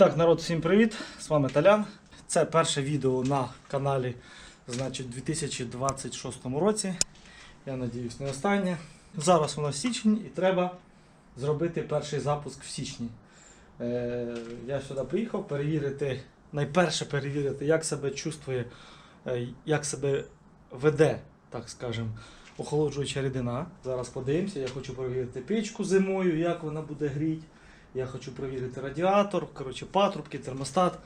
І народ, всім привіт! З вами Талян. Це перше відео на каналі значить, у 2026 році. Я надіюсь, не останнє. Зараз у нас січень і треба зробити перший запуск в січні. Е, я сюди приїхав перевірити, найперше перевірити, як себе чувствує, е, як себе веде, так скажемо, охолоджуюча рідина. Зараз подивимося, я хочу перевірити печку зимою, як вона буде гріти. Я хочу перевірити радіатор, коротше, патрубки, термостат.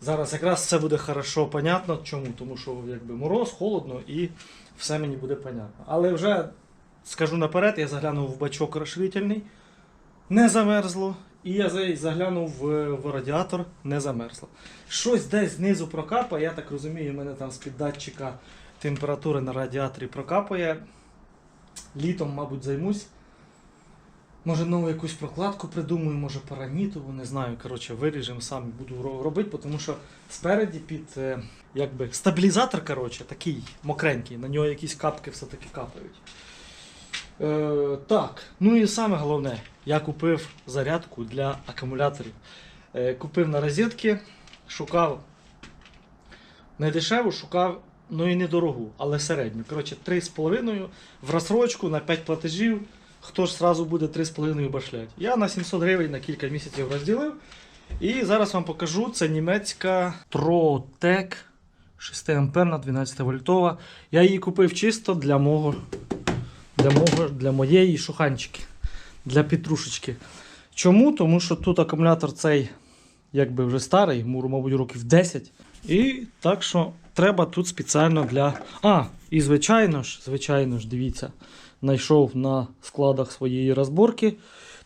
Зараз якраз все буде хорошо понятно. Чому? Тому що якби мороз, холодно і все мені буде понятно. Але вже скажу наперед, я заглянув в бачок розширительний, не замерзло. І я заглянув в, в радіатор, не замерзло. Щось десь знизу прокапає, я так розумію, у мене там з-під датчика температури на радіаторі прокапає. Літом, мабуть, займусь. Може нову якусь прокладку придумаю, може паранітову, не знаю. Коротше, виріжемо самі буду робити, тому що спереді під е, якби, стабілізатор, коротше, такий мокренький, на нього якісь капки все-таки капають. Е, так, ну і саме головне, я купив зарядку для акумуляторів. Е, купив на розетки, шукав не дешеву, шукав, ну і недорогу, але середню. Коротше, 3,5 в розсрочку на 5 платежів. Хто ж зразу буде 3,5 башлять? Я на 700 гривень на кілька місяців розділив. І зараз вам покажу. Це німецька Trotec 6 амперна 12 вольтова. Я її купив чисто для мого, для мого, для моєї шуханчики, для петрушечки. Чому? Тому що тут акумулятор цей якби вже старий, йому, мабуть, років 10. І так що треба тут спеціально для. А, і звичайно ж, звичайно ж, дивіться, знайшов на складах своєї розборки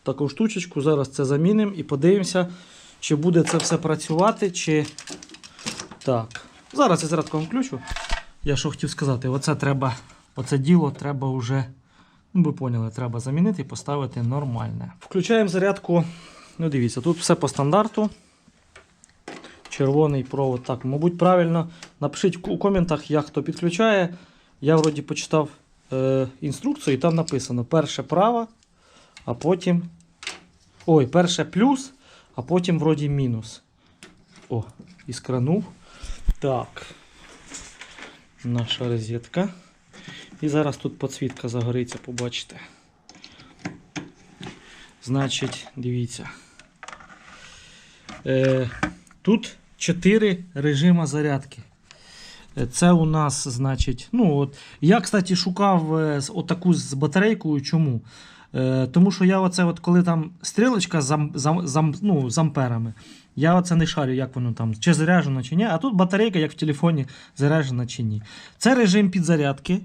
таку штучечку. Зараз це замінимо і подивимося, чи буде це все працювати, чи. Так. Зараз я зарядку вам включу. Я що хотів сказати, оце треба, оце діло треба вже. Ну, ви поняли, треба замінити і поставити нормальне. Включаємо зарядку. Ну, дивіться, тут все по стандарту. Червоний провод. Так, мабуть, правильно. Напишіть у коментах, як хто підключає. Я вроді почитав е, інструкцію, і там написано перше право, а потім. Ой, перше плюс, а потім вроді мінус. О, іскранув. Так. Наша розетка. І зараз тут підсвітка загориться, побачите. Значить, дивіться. Е, тут 4 режима зарядки. Це у нас, значить, ну от я, кстати, шукав е, отаку з батарейкою. Чому? Е, тому що я оце, от коли там стрілочка з, ам- з, ам- ну, з амперами, я оце не шарю, як воно там, чи заряджено, чи ні. А тут батарейка, як в телефоні, заряджена чи ні. Це режим підзарядки.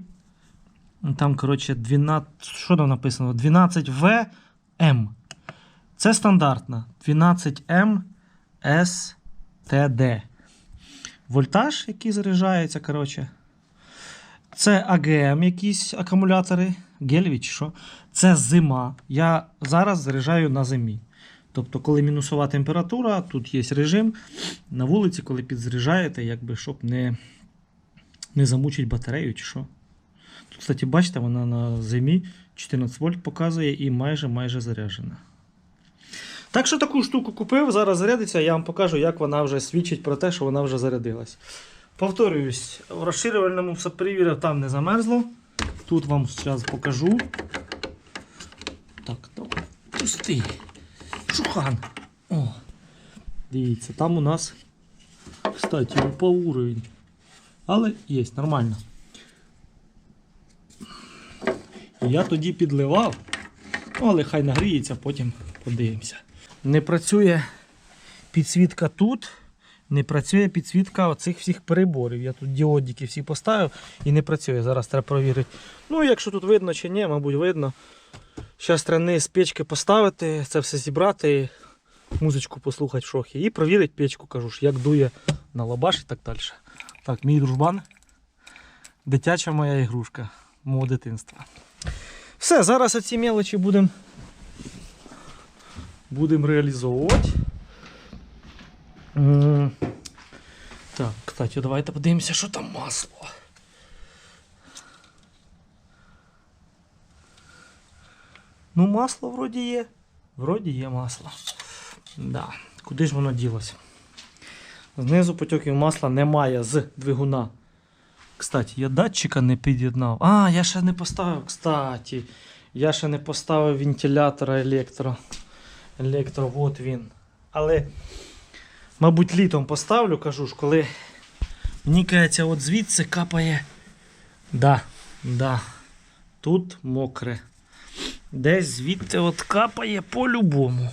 Там, коротше, 12, що там написано? 12VM. Це стандартна. 12M STD. Вольтаж, який заряджається, коротше. Це АГМ якісь акумулятори. Гельві що. Це зима. Я зараз заряджаю на зимі. Тобто, коли мінусова температура, тут є режим. На вулиці, коли підзаряджаєте, якби, щоб не, не замучить батарею чи що. Тут, кстати, бачите, вона на зимі 14 вольт показує і майже майже заряджена. Так що таку штуку купив, зараз зарядиться, я вам покажу, як вона вже свідчить про те, що вона вже зарядилась. Повторююсь, в розширювальному все перевірив, там не замерзло. Тут вам зараз покажу. Так, то пустий. Шухан. О, дивіться, там у нас, кстати, упав уровень. Але є, нормально. Я тоді підливав, ну, але хай нагріється, потім подивимося. Не працює підсвітка тут, не працює підсвітка оцих всіх переборів. Я тут діодики всі поставив і не працює. Зараз треба перевірити. Ну, якщо тут видно чи ні, мабуть, видно. Зараз треба з печки поставити, це все зібрати, музичку послухати в шохі і провірити печку, кажу ж, як дує на лабаш і так далі. Так, мій дружбан. Дитяча моя ігрушка мого дитинства. Все, зараз оці мелочі будемо будем реалізовувати. Так, кстати, давайте подивимося, що там масло. Ну, масло вроді є. Вроді є масло. Да. Куди ж воно ділося? Знизу потьоків масла немає з двигуна. Кстати, я датчика не під'єднав. А, я ще не поставив, кстати. Я ще не поставив вентилятора електро. Електро, от він. Але, мабуть, літом поставлю, кажу ж, коли мені от звідси капає. Да, да. Тут мокре. Десь звідти от капає по-любому.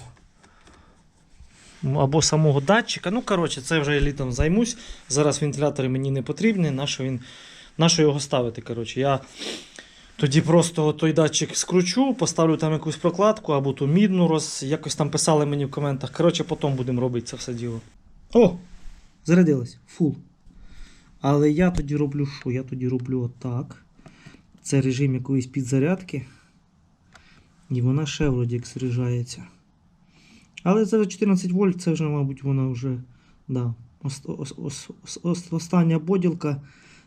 Або самого датчика. Ну, коротше, це вже я літом займусь. Зараз вентилятори мені не потрібні. Нащо він... Нащо його ставити? Коротше, я тоді просто той датчик скручу, поставлю там якусь прокладку або ту мідну роз. Якось там писали мені в коментах. Коротше, потім будемо робити це все діло. О! Зарядилось. Фул. Але я тоді роблю що? Я тоді роблю отак. Це режим якоїсь підзарядки. І вона ще вроді як заряджається. Але це 14 вольт, це вже, мабуть, вона вже. Да, ос- ос- ос- ос- ос- остання боділка,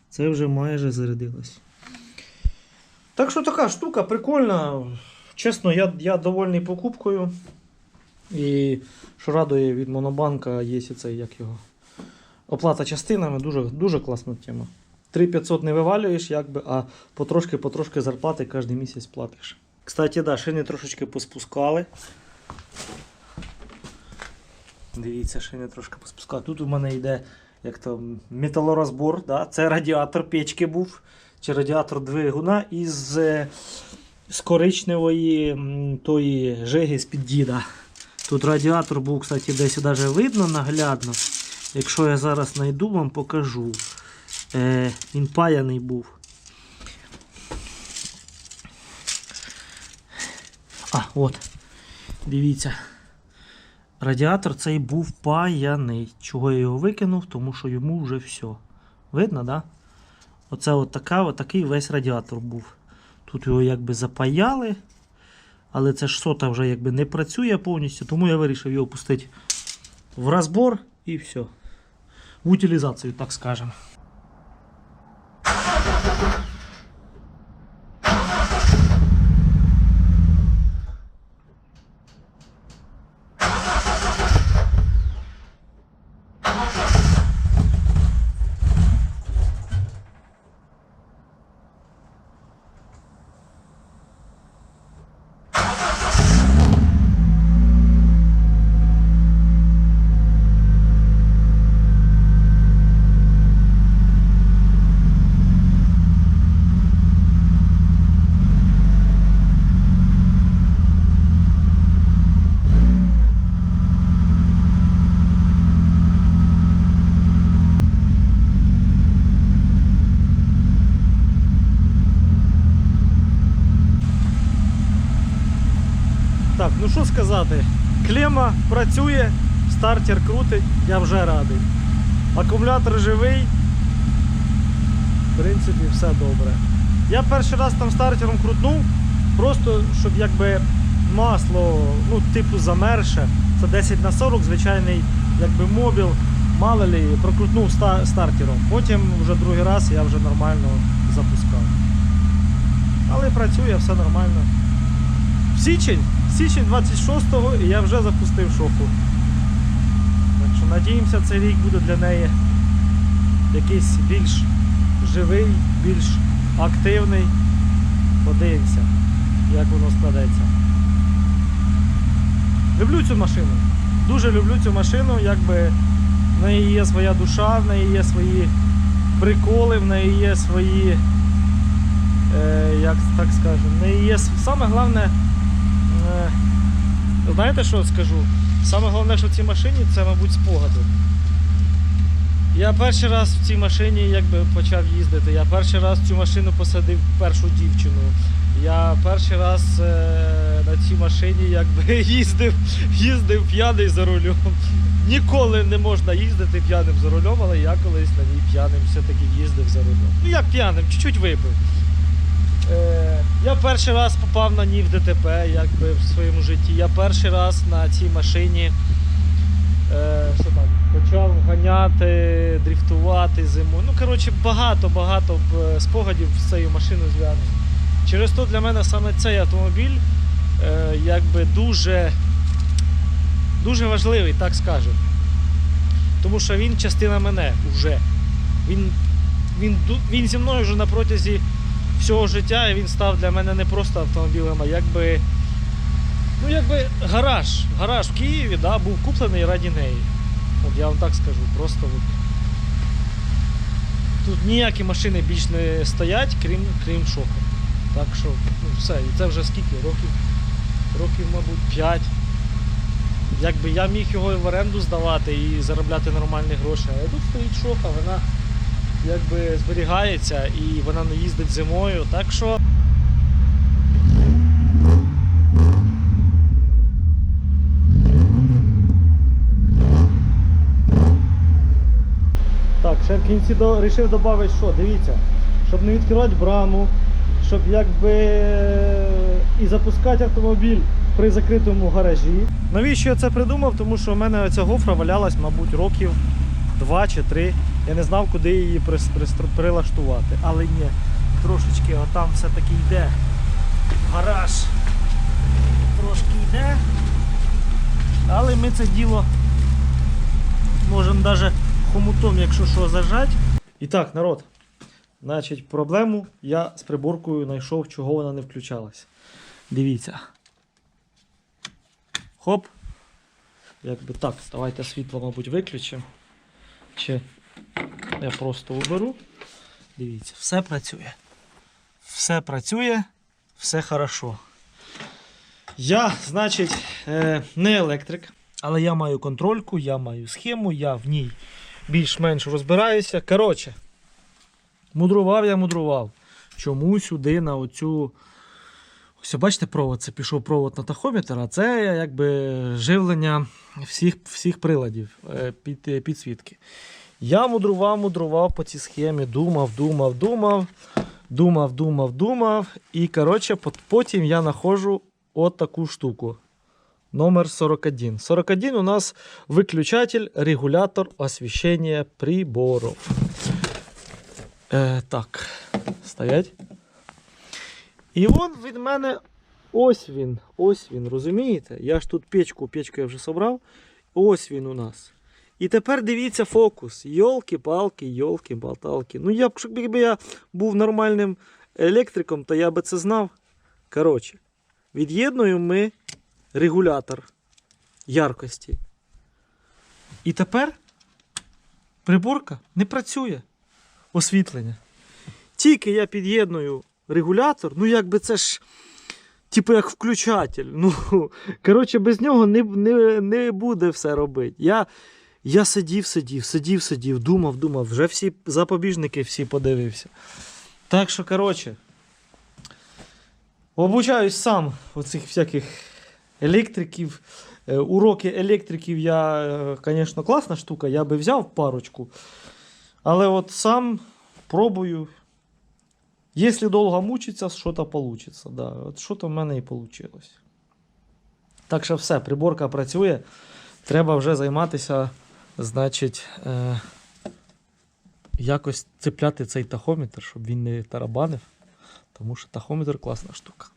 це вже майже зарядилась. Так що така штука прикольна. Чесно, я, я довольний покупкою. І що радує від Монобанка, є цей, як його. Оплата частинами, дуже, дуже класна тема. 3500 не вивалюєш, якби, а потрошки-потрошки зарплати кожен місяць платиш. Кстати, да, шини трошечки поспускали. Дивіться, шини трошки поспускали. Тут у мене йде як то металорозбор. Да? Це радіатор печки був. Чи радіатор двигуна із, е, з коричневої тої жиги з-під діда. Тут радіатор був, кстати, десь навіть видно наглядно. Якщо я зараз знайду, вам покажу. Е, він паяний був. А, от. Дивіться. Радіатор цей був паяний. Чого я його викинув? Тому що йому вже все. Видно, да? Оце отака, отакий такий весь радіатор був. Тут його якби запаяли. Але це ж сота вже якби не працює повністю, тому я вирішив його пустити в розбор і все. В утилізацію, так скажемо. Так, ну що сказати, клема працює, стартер крутить, я вже радий. Акумулятор живий. В принципі, все добре. Я перший раз там стартером крутнув, просто щоб якби масло, ну, типу замерше. Це 10 на 40, звичайний якби мобіл, мало лі, прокрутнув ста- стартером. Потім вже другий раз я вже нормально запускав. Але працює, все нормально. Січень, січень 26-го і я вже запустив шоку. Так що надіємося, цей рік буде для неї якийсь більш живий, більш активний. Подивимося, як воно складеться. Люблю цю машину. Дуже люблю цю машину, якби в неї є своя душа, в неї є свої приколи, в неї є свої, е, як так скажемо, в неї є саме головне. Е, Знаєте, що скажу? Саме головне, що в цій машині це, мабуть, спогади. Я перший раз в цій машині якби почав їздити. Я перший раз в цю машину посадив першу дівчину. Я перший раз е, на цій машині якби їздив, їздив п'яний за рулем. Ніколи не можна їздити п'яним за рулем, але я колись на ній п'яним все-таки їздив за рулем. Ну як п'яним, чуть-чуть випив. Е, я перший раз попав на ній в ДТП якби, в своєму житті. Я перший раз на цій машині е, що там, почав ганяти, дріфтувати зимою. Ну, коротше, багато-багато е, спогадів з цією машиною зв'язано. Через то для мене саме цей автомобіль якби дуже дуже важливий, так скажемо. Тому що він частина мене вже. Він, він, він зі мною вже на протязі всього життя, і він став для мене не просто автомобілем, а якби. Ну, якби гараж. Гараж в Києві да, був куплений раді неї. От я вам так скажу, просто от. Тут ніякі машини більш не стоять, крім, крім шока. Так що, ну все, і це вже скільки? Років, років, мабуть, 5. Якби я міг його в оренду здавати і заробляти нормальні гроші. А тут стоїть шока, вона якби зберігається і вона не їздить зимою. Так що. Так, ще в кінці до... вирішив додати, що дивіться, щоб не відкривати браму, щоб якби і запускати автомобіль при закритому гаражі. Навіщо я це придумав? Тому що в мене ця гофра валялась, мабуть, років 2 чи 3. Я не знав, куди її прилаштувати. Але ні, трошечки отам все-таки йде гараж. Трошки йде. Але ми це діло можемо навіть хомутом, якщо що, зажать. І так, народ. Значить, проблему я з приборкою знайшов, чого вона не включалась. Дивіться. Хоп. Якби так, давайте світло, мабуть, виключимо. Чи я просто уберу. Дивіться, все працює. Все працює, все хорошо. Я, значить, е, не електрик, але я маю контрольку, я маю схему, я в ній більш-менш розбираюся. Коротше, мудрував я мудрував. Чому сюди на оцю. Ось, бачите, провод, це пішов провод на тахометр, а це якби живлення всіх, всіх приладів е, під, е, підсвітки. Я мудрував, мудрував по цій схемі, думав, думав, думав, думав, думав, думав. І коротше, потім я знаходжу от таку штуку. Номер 41. 41 у нас выключатель, регулятор освещения приборов. Е, так, стоять. І он від мене ось він. Ось він, розумієте? Я ж тут печку, печку я вже собрав. Ось він у нас. І тепер дивіться фокус. Йолки-палки, йолки-палталки. Ну, я б, якби я був нормальним електриком, то я би це знав. Коротше, від'єднуємо ми регулятор яркості. І тепер приборка не працює. Освітлення. Тільки я під'єдную регулятор, ну якби це ж. Типу як включатель. Ну, коротше, без нього не, не, не буде все робити. Я, я сидів, сидів, сидів, сидів, думав, думав, вже всі запобіжники всі подивився. Так що, коротше, обучаюсь сам оцих всяких електриків. Е, Уроки електриків я, е, звісно, класна штука, я би взяв парочку. Але от сам пробую. Якщо довго мучиться, що то вийде. Да. От що то в мене і вийшло. Так що все, приборка працює. Треба вже займатися, значить, е, якось цепляти цей тахометр, щоб він не тарабанив. Тому що тахометр класна штука.